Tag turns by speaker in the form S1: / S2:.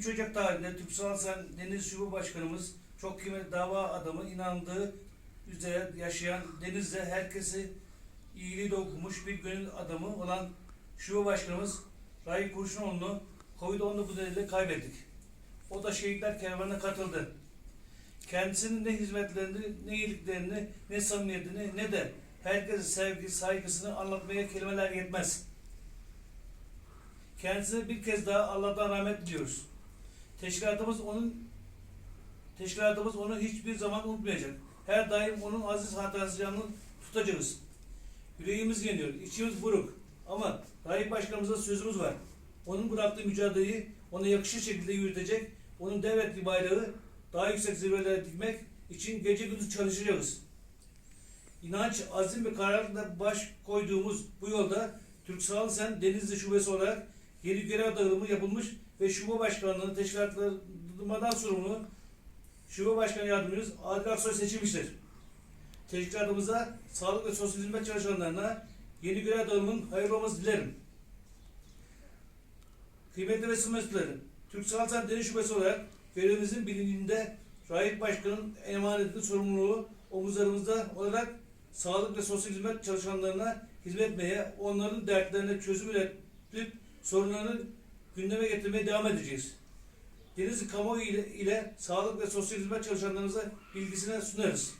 S1: 3 Ocak tarihinde Türk Sanatsan Deniz Şube Başkanımız çok kıymetli dava adamı inandığı üzere yaşayan Deniz'de herkesi iyiliği okumuş bir gönül adamı olan Şube Başkanımız Rahip Kurşunoğlu'nu Covid-19 nedeniyle kaybettik. O da şehitler kervanına katıldı. Kendisinin ne hizmetlerini, ne iyiliklerini, ne samimiyetini, ne de herkese sevgi, saygısını anlatmaya kelimeler yetmez. Kendisine bir kez daha Allah'tan rahmet diliyoruz. Teşkilatımız onun teşkilatımız onu hiçbir zaman unutmayacak. Her daim onun aziz hatırası yanını tutacağız. Yüreğimiz yanıyor, içimiz buruk. Ama Rahip Başkanımıza sözümüz var. Onun bıraktığı mücadeleyi ona yakışır şekilde yürütecek, onun devletli bayrağı daha yüksek zirvelere dikmek için gece gündüz çalışacağız. İnanç, azim ve kararla baş koyduğumuz bu yolda Türk Sağlık Sen Denizli Şubesi olarak yeni görev dağılımı yapılmış ve şube başkanlığını teşkilatlandırmadan sorumlu şube başkanı yardımcımız Adil Aksoy seçilmiştir. Teşkilatımıza, sağlık ve sosyal hizmet çalışanlarına yeni görev dağılımının hayırlı olmasını dilerim. Kıymetli ve sınırlıları, Türk Sen Deniz Şubesi olarak görevimizin bilincinde Rahip Başkan'ın emanetli sorumluluğu omuzlarımızda olarak sağlık ve sosyal hizmet çalışanlarına hizmet etmeye, onların dertlerine çözüm üretip sorunlarını gündeme getirmeye devam edeceğiz. Denizli kamuoyu ile, ile sağlık ve sosyal hizmet çalışanlarımıza bilgisine sunarız.